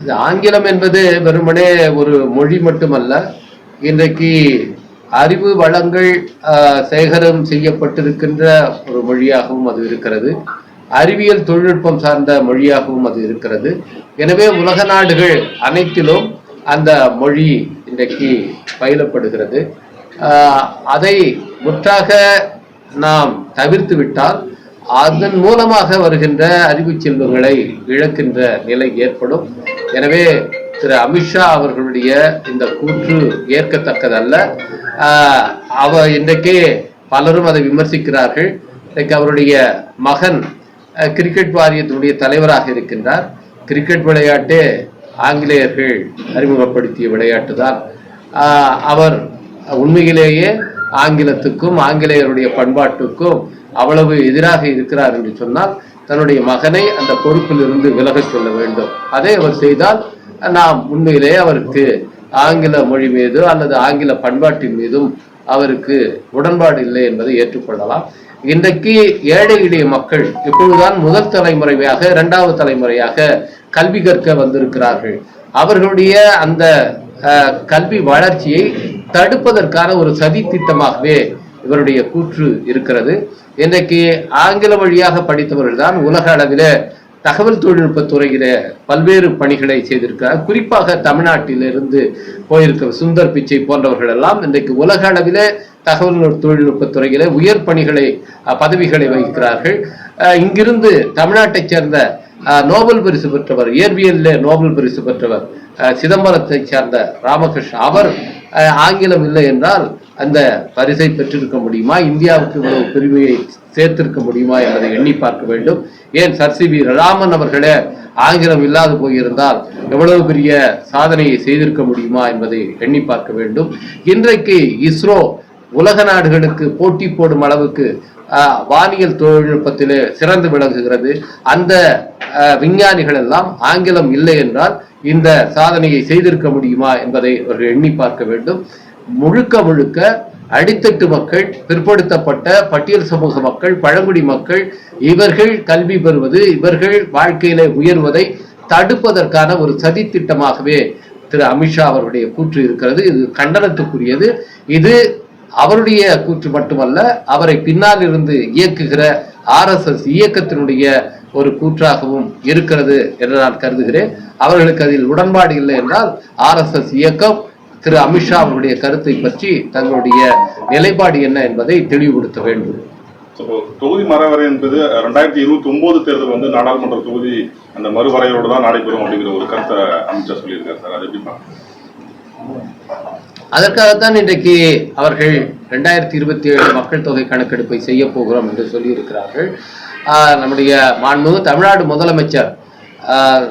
இது ஆங்கிலம் என்பது வெறுமனே ஒரு மொழி மட்டுமல்ல இன்றைக்கு அறிவு வளங்கள் சேகரம் செய்யப்பட்டிருக்கின்ற ஒரு மொழியாகவும் அது இருக்கிறது. அறிவியல் தொழில்நுட்பம் சார்ந்த மொழியாகவும் அது இருக்கிறது. எனவே உலக நாடுகள் அனைத்திலும் அந்த மொழி இன்றைக்கு பயிலப்படுகிறது. அதை முற்றாக நாம் தவிர்த்து விட்டால் அதன் மூலமாக வருகின்ற அறிவு செல்வங்களை இழக்கின்ற நிலை ஏற்படும். எனவே திரு அமித்ஷா அவர்களுடைய இந்த கூற்று ஏற்கத்தக்கதல்ல. அவ இன்றைக்கே பலரும் அதை விமர்சிக்கிறார்கள். இன்றைக்கு அவருடைய மகன் கிரிக்கெட் வாரியத்தினுடைய தலைவராக இருக்கின்றார். கிரிக்கெட் விளையாட்டே ஆங்கிலேயர்கள் அறிமுகப்படுத்திய விளையாட்டு தான் அவர் உண்மையிலேயே ஆங்கிலத்துக்கும் ஆங்கிலேயருடைய பண்பாட்டுக்கும் அவ்வளவு எதிராக இருக்கிறார் என்று சொன்னால் தன்னுடைய மகனை அந்த பொறுப்பில் இருந்து விலகச் சொல்ல வேண்டும். அதை அவர் செய்தால் நாம் உண்மையிலே அவருக்கு ஆங்கில மொழி மீது அல்லது ஆங்கில பண்பாட்டின் மீதும் அவருக்கு உடன்பாடு இல்லை என்பதை ஏற்றுக்கொள்ளலாம். இன்றைக்கு ஏழை எளிய மக்கள் இப்பொழுதுதான் முதல் தலைமுறையாக இரண்டாவது தலைமுறையாக கல்வி கற்க வந்திருக்கிறார்கள். அவர்களுடைய அந்த கல்வி வளர்ச்சியை தடுப்பதற்கான ஒரு சதி திட்டமாகவே இவருடைய கூற்று இருக்கிறது. இன்றைக்கு ஆங்கில வழியாக படித்தவர்கள் தான் உலக அளவில் தகவல் தொழில்நுட்ப துறையில பல்வேறு பணிகளை செய்திருக்கிறார். குறிப்பாக தமிழ்நாட்டிலிருந்து போயிருக்கிற சுந்தர் பிச்சை போன்றவர்கள் எல்லாம் இன்றைக்கு உலக அளவில தகவல் தொழில்நுட்ப துறையில உயர் பணிகளை பதவிகளை வகிக்கிறார்கள். இங்கிருந்து தமிழ்நாட்டைச் சேர்ந்த நோபல் பரிசு பெற்றவர் இயற்பியல்ல நோபல் பரிசு பெற்றவர் சிதம்பரத்தை சேர்ந்த ராமகிருஷ்ணன். அவர் ஆங்கிலம் இல்லை என்றால் அந்த பரிசை பெற்றிருக்க முடியுமா? இந்தியாவுக்கு இவ்வளவு பெருமையை சேர்த்திருக்க முடியுமா என்பதை எண்ணி பார்க்க வேண்டும். ஏன் சர் சி வி ராமன் அவர்களே ஆங்கிலம் இல்லாது போயிருந்தால் எவ்வளவு பெரிய சாதனையை செய்திருக்க முடியுமா என்பதை எண்ணி பார்க்க வேண்டும். இன்றைக்கு இஸ்ரோ உலக நாடுகளுக்கு போட்டி போடும் அளவுக்கு வானியல் தொழில்நுட்பத்திலே சிறந்து விளங்குகிறது. அந்த விஞ்ஞானிகள் எல்லாம் ஆங்கிலம் இல்லை என்றால் இந்த சாதனையை செய்திருக்க முடியுமா என்பதை அவர்கள் எண்ணி பார்க்க வேண்டும். முழுக்க முழுக்க அடித்தட்டு மக்கள் பிற்படுத்தப்பட்ட பட்டியல் சமூக மக்கள் பழங்குடி மக்கள் இவர்கள் கல்வி பெறுவது இவர்கள் வாழ்க்கையில உயர்வதை தடுப்பதற்கான ஒரு சதி திட்டமாகவே திரு அமித்ஷா அவருடைய கூற்று இருக்கிறது. இது கண்டனத்துக்குரியது. இது அவருடைய கூற்று மட்டுமல்ல அவரை பின்னால் இருந்து இயக்குகிற ஆர்எஸ்எஸ் இயக்கத்தினுடைய ஒரு கூற்றாகவும் இருக்கிறது என்று நான் கருதுகிறேன். அவர்களுக்கு அதில் உடன்பாடு இல்லை என்றால் ஆர்எஸ்எஸ் இயக்கம் திரு அமித்ஷா அவருடைய கருத்தை பற்றி தங்களுடைய நிலைப்பாடு என்ன என்பதை தெளிவுபடுத்த வேண்டும். தொகுதி மறுவரை என்பது ரெண்டாயிரத்தி இருபத்தி ஒன்பது தேர்தல் வந்து நாடாளுமன்ற தொகுதி அந்த மறுவரையோடு தான் நடைபெறும் அப்படிங்கிற ஒரு கருத்தை அமைச்சர் சொல்லியிருக்காரு சார். அது? அதற்காகத்தான் இன்றைக்கு அவர்கள் ரெண்டாயிரத்தி இருபத்தி ஏழு மக்கள் தொகை கணக்கெடுப்பை செய்ய போகிறோம் என்று சொல்லியிருக்கிறார்கள். ஆஹ் நம்முடைய மாண்புமிகு தமிழ்நாடு முதலமைச்சர்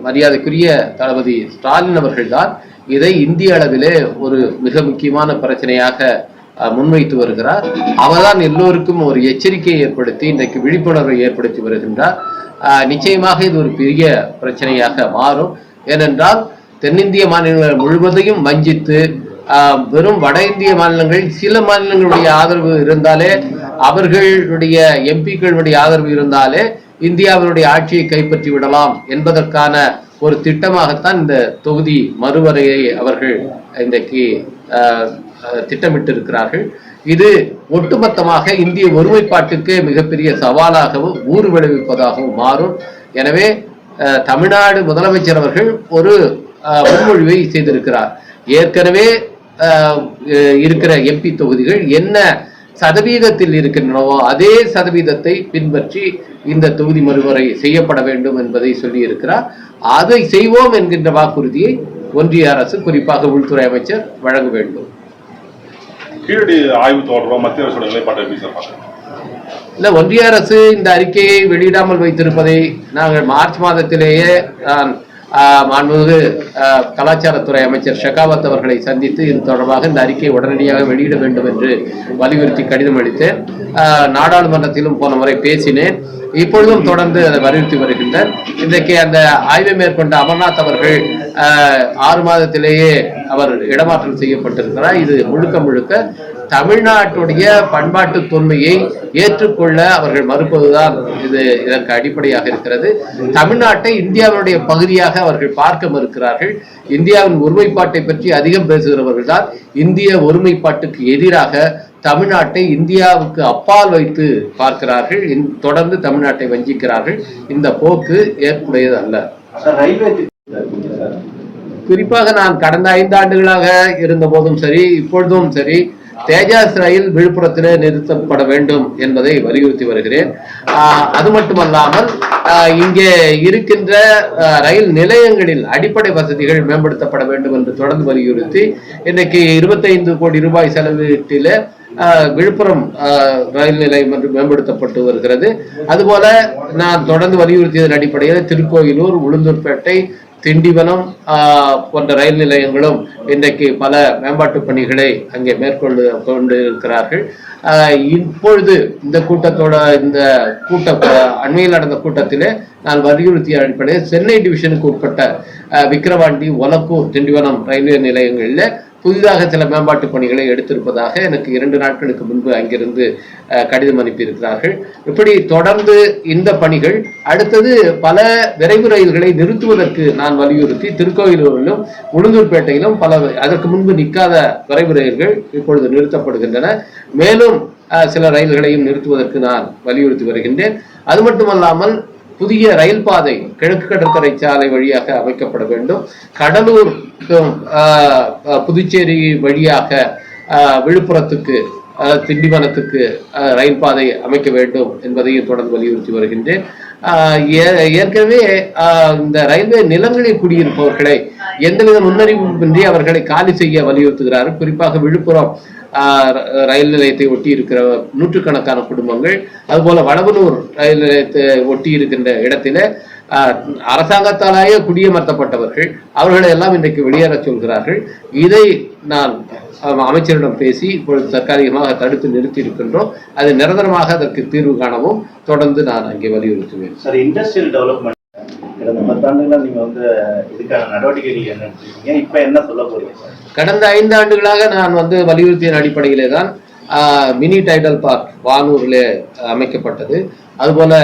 மரியாதைக்குரிய தளபதி ஸ்டாலின் அவர்கள்தான் இதை இந்திய அளவிலே ஒரு மிக முக்கியமான பிரச்சனையாக முன்வைத்து வருகிறார். அவர்தான் எல்லோருக்கும் ஒரு எச்சரிக்கையை ஏற்படுத்தி இன்றைக்கு விழிப்புணர்வை ஏற்படுத்தி வருகின்றார். நிச்சயமாக இது ஒரு பெரிய பிரச்சனையாக மாறும். ஏனென்றால் தென்னிந்திய மாநிலங்கள் முழுவதையும் வஞ்சித்து ஆஹ், வெறும் வட இந்திய மாநிலங்கள் சில மாநிலங்களுடைய ஆதரவு இருந்தாலே அவர்களுடைய எம்பிக்களுடைய ஆதரவு இருந்தாலே இந்தியாவினுடைய ஆட்சியை கைப்பற்றி விடலாம் என்பதற்கான ஒரு திட்டமாகத்தான் இந்த தொகுதி மறுவரையை அவர்கள் இன்றைக்கு திட்டமிட்டு இருக்கிறார்கள் திட்டமிட்டிருக்கிறார்கள். இது ஒட்டுமொத்தமாக இந்திய ஒருமைப்பாட்டுக்கு மிகப்பெரிய சவாலாகவும் ஊறு விளைவிப்பதாகவும் மாறும். எனவே தமிழ்நாடு முதலமைச்சர் அவர்கள் ஒரு முன்மொழிவை செய்திருக்கிறார். ஏற்கனவே இருக்கிற எம்பி தொகுதிகள் என்ன சதவீதத்தில் இருக்கின்றனவோ அதே சதவீதத்தை பின்பற்றி இந்த தொகுதி மறுவரை செய்யப்பட வேண்டும் என்பதை சொல்லியிருக்கிறார். அதை செய்வோம் என்கின்ற வாக்குறுதியை ஒன்றிய அரசு குறிப்பாக உள்துறை அமைச்சர் வழங்க வேண்டும். கீழடி ஆய்வு தொடர்பாக மத்திய அரசோட நிலைப்பாட்டை எப்படி சார் பார்க்கணும் இல்ல ஒன்றிய அரசு இந்த அறிக்கையை வெளியிடாமல் வைத்திருப்பதை நாங்கள் மார்ச் மாதத்திலேயே நான் மாண்புமிகு கலாச்சாரத்துறை அமைச்சர் ஷெகாவத் அவர்களை சந்தித்து இது தொடர்பாக இந்த அறிக்கையை உடனடியாக வெளியிட வேண்டும் என்று வலியுறுத்தி கடிதம் அளித்தேன். நாடாளுமன்றத்திலும் போன முறை பேசினேன். இப்பொழுதும் தொடர்ந்து அதை வலியுறுத்தி வருகின்றனர் இன்றைக்கு அந்த ஆய்வை மேற்கொண்ட அமர்நாத் அவர்கள் ஆறு மாதத்திலேயே அவர் இடமாற்றம் செய்யப்பட்டிருக்கிறார். இது முழுக்க முழுக்க தமிழ்நாட்டுடைய பண்பாட்டு தொன்மையை ஏற்றுக்கொள்ள அவர்கள் மறுப்பதுதான் இது இதற்கு அடிப்படையாக இருக்கிறது. தமிழ்நாட்டை இந்தியாவுடைய பகுதியாக அவர்கள் பார்க்க மறுக்கிறார்கள். இந்தியாவின் ஒருமைப்பாட்டை பற்றி அதிகம் பேசுகிறவர்கள் தான் இந்திய ஒருமைப்பாட்டுக்கு எதிராக தமிழ்நாட்டை இந்தியாவுக்கு அப்பால் வைத்து பார்க்கிறார்கள். தொடர்ந்து தமிழ்நாட்டை வஞ்சிக்கிறார்கள். இந்த போக்கு ஏற்புடையது அல்ல. குறிப்பாக நான் கடந்த ஐந்து ஆண்டுகளாக இருந்த போதும் சரி இப்பொழுதும் சரி தேஜாஸ் ரயில் விழுப்புரத்திலே நிறுத்தப்பட வேண்டும் என்பதை வலியுறுத்தி வருகிறேன். ஆஹ் அது மட்டுமல்லாமல் ஆஹ் இங்கே இருக்கின்ற ரயில் நிலையங்களில் அடிப்படை வசதிகள் மேம்படுத்தப்பட வேண்டும் என்று தொடர்ந்து வலியுறுத்தி இன்னைக்கு இருபத்தைந்து கோடி ரூபாய் செலவீட்டில விழுப்புரம் ரயில் நிலையம் என்று மேம்படுத்தப்பட்டு வருகிறது. அதுபோல நான் தொடர்ந்து வலியுறுத்தியதன் அடிப்படையில் திருக்கோயிலூர் உளுந்தூர்பேட்டை திண்டிவனம் போன்ற ரயில் நிலையங்களும் இன்றைக்கு பல மேம்பாட்டு பணிகளை அங்கே மேற்கொண்டு கொண்டு இருக்கிறார்கள் இப்பொழுது இந்த கூட்டத்தோட இந்த கூட்ட அண்மையில் நடந்த கூட்டத்திலே நான் வலியுறுத்திய அடிப்படையில் சென்னை டிவிஷனுக்கு உட்பட்ட விக்கிரவாண்டி ஒலக்கூர் திண்டிவனம் ரயில்வே நிலையங்களில் புதிதாக சில மேம்பாட்டு பணிகளை எடுத்திருப்பதாக எனக்கு இரண்டு நாட்களுக்கு முன்பு அங்கிருந்து கடிதம் அனுப்பியிருக்கிறார்கள். இப்படி தொடர்ந்து இந்த பணிகள் அடுத்தது பல விரைவு ரயில்களை நிறுத்துவதற்கு நான் வலியுறுத்தி திருக்கோயிலூரிலும் உளுந்தூர்பேட்டையிலும் பல அதற்கு முன்பு நிற்காத விரைவு ரயில்கள் இப்பொழுது நிறுத்தப்படுகின்றன. மேலும் சில ரயில்களையும் நிறுத்துவதற்கு நான் வலியுறுத்தி வருகின்றேன். அது மட்டுமல்லாமல் புதிய ரயில் பாதை கிழக்கு கடற்கரை சாலை வழியாக அமைக்கப்பட வேண்டும். கடலூருக்கும் புதுச்சேரி வழியாக விழுப்புரத்துக்கு திண்டிவனத்துக்கு ரயில் பாதை அமைக்க வேண்டும் என்பதையும் தொடர்ந்து வலியுறுத்தி வருகின்றேன். ஏ- ஏற்கனவே இந்த ரயில்வே நிலங்களில் குடியிருப்பவர்களை எந்தவித முன்னறிவிப்பின்றி அவர்களை காலி செய்ய வலியுறுத்துகிறார்கள். குறிப்பாக விழுப்புரம் ரயில் நிலையத்தை ஒட்டி இருக்கிற நூற்றுக்கணக்கான குடும்பங்கள் அதுபோல வடபனூர் ரயில் நிலையத்தை ஒட்டி இருக்கின்ற இடத்தில அரசாங்கத்தாலேயே குடியமர்த்தப்பட்டவர்கள் அவர்களை எல்லாம் இன்றைக்கு வெளியேற சொல்கிறார்கள். இதை நான் அமைச்சரிடம் பேசி இப்பொழுது தற்காலிகமாக தடுத்து நிறுத்தி இருக்கின்றோம் அது நிரந்தரமாக அதற்கு தீர்வு காணவும் தொடர்ந்து நான் அங்கே வலியுறுத்துவேன். சார் இண்டஸ்ட்ரியல் டெவலப்மெண்ட் கடந்த பத்தாண்டுகளாக நீங்க வந்து இதுக்கான நடவடிக்கைகள் என்ன எடுத்திருக்கீங்க. இப்ப என்ன சொல்ல போறீங்க? கடந்த ஐந்து ஆண்டுகளாக நான் வந்து வலியுறுத்திய அடிப்படையிலே தான் மினி டைடல் பார்க் வானூரிலே அமைக்கப்பட்டது. அதுபோல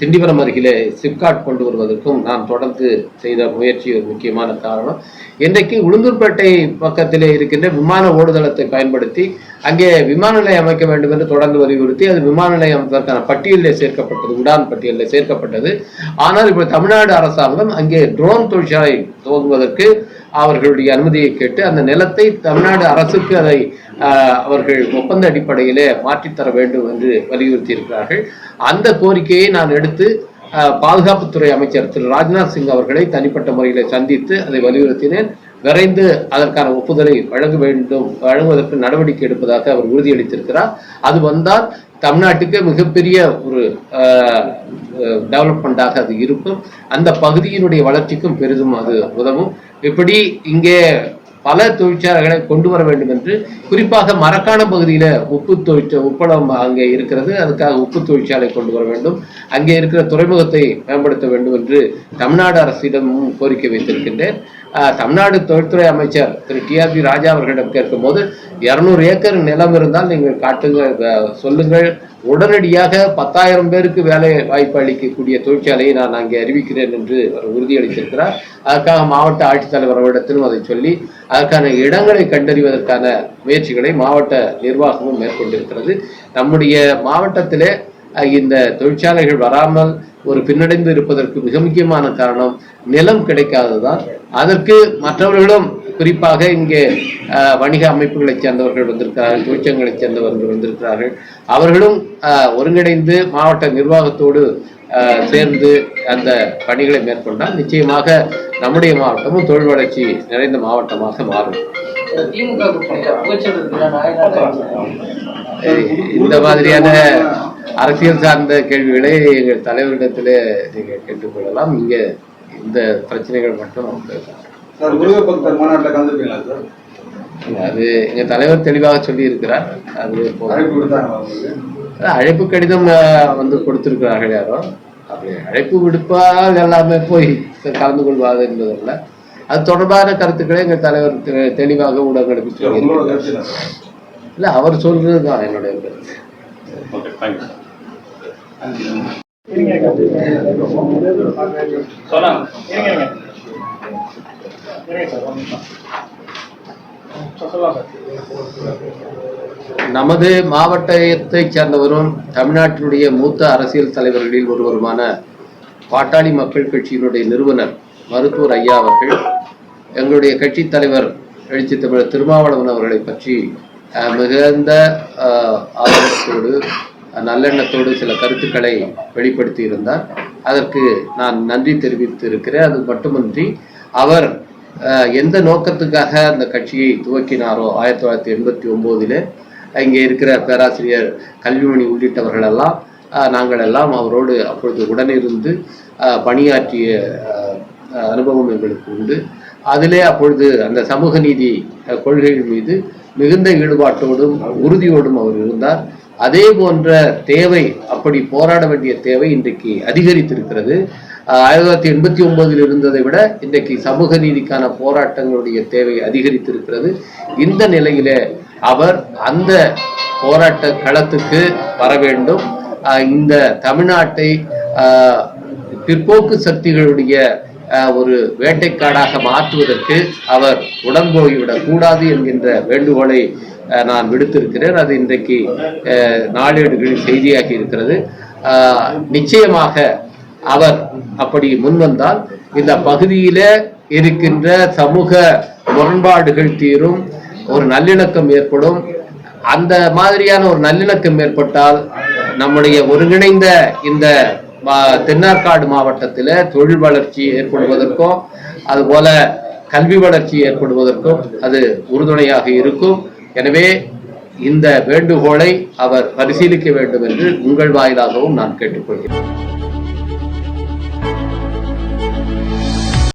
திண்டிவனம் அருகிலே சிப்காட் கொண்டு வருவதற்கும் நான் தொடர்ந்து செய்த முயற்சி ஒரு முக்கியமான காரணம். இன்றைக்கு உளுந்தூர்பேட்டை பக்கத்திலே இருக்கின்ற விமான ஓடுதளத்தை பயன்படுத்தி அங்கே விமான நிலையம் அமைக்க வேண்டும் என்று தொடர்ந்து வலியுறுத்தி அது விமான நிலையம் அதற்கான பட்டியலில் சேர்க்கப்பட்டது உடான் பட்டியலில் சேர்க்கப்பட்டது. ஆனால் இப்போ தமிழ்நாடு அரசாங்கம் அங்கே ட்ரோன் தொழிற்சாலை துவங்குவதற்கு அவர்களுடைய அனுமதியை கேட்டு அந்த நிலத்தை தமிழ்நாடு அரசுக்கு அதை அவர்கள் ஒப்பந்த அடிப்படையிலே மாற்றித்தர வேண்டும் என்று வலியுறுத்தி இருக்கிறார்கள் அந்த கோரிக்கையை நான் எடுத்து பாதுகாப்புத்துறை அமைச்சர் திரு ராஜ்நாத் சிங் அவர்களை தனிப்பட்ட முறையில் சந்தித்து அதை வலியுறுத்தினேன். விரைந்து அதற்கான ஒப்புதலை வழங்க வேண்டும் வழங்குவதற்கு நடவடிக்கை எடுப்பதாக அவர் உறுதியளித்திருக்கிறார். அது வந்தால் தமிழ்நாட்டுக்கு மிகப்பெரிய ஒரு டெவலப்மெண்டாக அது இருக்கும். அந்த பகுதியினுடைய வளர்ச்சிக்கும் பெரிதும் அது உதவும். இப்படி இங்கே பல தொழிற்சாலைகளை கொண்டு வர வேண்டும் என்று குறிப்பாக மரக்கான பகுதியில உப்பு தொழிற்சா உப்பளம் அங்கே இருக்கிறது. அதுக்காக உப்பு தொழிற்சாலை கொண்டு வர வேண்டும். அங்கே இருக்கிற துறைமுகத்தை மேம்படுத்த வேண்டும் என்று தமிழ்நாடு அரசிடமும் கோரிக்கை வைத்திருக்கின்றேன். தமிழ்நாடு தொழில்துறை அமைச்சர் திரு டிஆர்பி ராஜா அவர்களிடம் கேட்கும்போது இருநூறு ஏக்கர் நிலம் இருந்தால் நீங்கள் காட்டுங்க சொல்லுங்கள். உடனடியாக பத்தாயிரம் பேருக்கு வேலை வாய்ப்பு அளிக்கக்கூடிய தொழிற்சாலையை நான் அங்கே அறிவிக்கிறேன் என்று அவர் உறுதியளித்திருக்கிறார். அதற்காக மாவட்ட ஆட்சித்தலைவர் அவரிடத்திலும் அதை சொல்லி அதற்கான இடங்களை கண்டறிவதற்கான முயற்சிகளை மாவட்ட நிர்வாகமும் மேற்கொண்டிருக்கிறது. நம்முடைய மாவட்டத்திலே இந்த தொழிற்சாலைகள் வராமல் ஒரு பின்னடைந்து இருப்பதற்கு மிக முக்கியமான காரணம் நிலம் கிடைக்காததுதான் அதற்கு மற்றவர்களும் குறிப்பாக இங்கே வணிக அமைப்புகளைச் சேர்ந்தவர்கள் வந்திருக்கிறார்கள் தொழிற்சங்கங்களைச் சேர்ந்தவர்கள் வந்திருக்கிறார்கள். அவர்களும் ஒருங்கிணைந்து மாவட்ட நிர்வாகத்தோடு சேர்ந்து அந்த பணிகளை மேற்கொண்டால் நிச்சயமாக நம்முடைய மாவட்டமும் தொழில் வளர்ச்சி நிறைந்த மாவட்டமாக மாறும். இந்த மாதிரியான அரசியல் சார்ந்த கேள்விகளை எங்கள் தலைவரிடத்திலே நீங்கள் கேட்டுக்கொள்ளலாம் இங்க இந்த பிரச்சனைகள் மட்டும் மாநாட்டில் சார்? அது எங்க தலைவர் தெளிவாக சொல்லி இருக்கிறார் அது. அழைப்பு கடிதம் வந்து கொடுத்திருக்கிறார்கள் யாரோ. அப்படி அழைப்பு விடுப்பால் எல்லாமே போய் கலந்து கொள்வாது என்பதல்ல. அது தொடர்பான கருத்துக்களை எங்கள் தலைவர் தெளிவாக ஊடகங்களுக்கு சார் இல்ல அவர் சொல்றது தான் என்னுடைய கருத்து. நமது மாவட்டத்தைச் சேர்ந்தவரும் தமிழ்நாட்டினுடைய மூத்த அரசியல் தலைவர்களில் ஒருவருமான பாட்டாளி மக்கள் கட்சியினுடைய நிறுவனர் மருத்துவர் ஐயா அவர்கள் எங்களுடைய கட்சித் தலைவர் எழுச்சி தமிழர் திருமாவளவன் அவர்களை பற்றி அஹ், மிகுந்த அஹ், நல்லெண்ணத்தோடு சில கருத்துக்களை வெளிப்படுத்தி இருந்தார் அதற்கு நான் நன்றி தெரிவித்து இருக்கிறேன் அது மட்டுமின்றி அவர் எந்த நோக்கத்துக்காக அந்த கட்சியை துவக்கினாரோ ஆயிரத்தி தொள்ளாயிரத்தி எண்பத்தி ஒம்போதிலே இங்கே இருக்கிற பேராசிரியர் கல்விமணி உள்ளிட்டவர்களெல்லாம் நாங்கள் எல்லாம் அவரோடு அப்பொழுது உடனிருந்து பணியாற்றிய அனுபவம் எங்களுக்கு உண்டு. அதிலே அப்பொழுது அந்த சமூக நீதி கொள்கைகள் மீது மிகுந்த ஈடுபாட்டோடும் உறுதியோடும் அவர் இருந்தார். அதே போன்ற தேவை அப்படி போராட வேண்டிய தேவை இன்றைக்கு அதிகரித்திருக்கிறது. ஆயிரத்தி தொள்ளாயிரத்தி எண்பத்தி ஒன்பதில் இருந்ததை விட இன்றைக்கு சமூக நீதிக்கான போராட்டங்களுடைய தேவை அதிகரித்திருக்கிறது. இந்த நிலையிலே அவர் அந்த போராட்ட களத்துக்கு வர வேண்டும். இந்த தமிழ்நாட்டை பிற்போக்கு சக்திகளுடைய ஒரு வேட்டைக்காடாக மாற்றுவதற்கு அவர் உடன்போய்விடக் கூடாது என்கின்ற வேண்டுகோளை நான் விடுத்திருக்கிறேன். அது இன்றைக்கு ஆஹ் நாளேடுகளில் செய்தியாகி இருக்கிறது. நிச்சயமாக அவர் அப்படி முன்வந்தால் இந்த பகுதியில இருக்கின்ற சமூக முரண்பாடுகள் தீரும் ஒரு நல்லிணக்கம் ஏற்படும். அந்த மாதிரியான ஒரு நல்லிணக்கம் ஏற்பட்டால் நம்முடைய ஒருங்கிணைந்த இந்த தென்னார்காடு மாவட்டத்தில் தொழில் வளர்ச்சி ஏற்படுவதற்கும் அதுபோல கல்வி வளர்ச்சி ஏற்படுவதற்கும் அது உறுதுணையாக இருக்கும். எனவே இந்த வேண்டுகோளை அவர் பரிசீலிக்க வேண்டும் என்று உங்கள் வாயிலாகவும் நான் கேட்டுக்கொள்கிறேன்.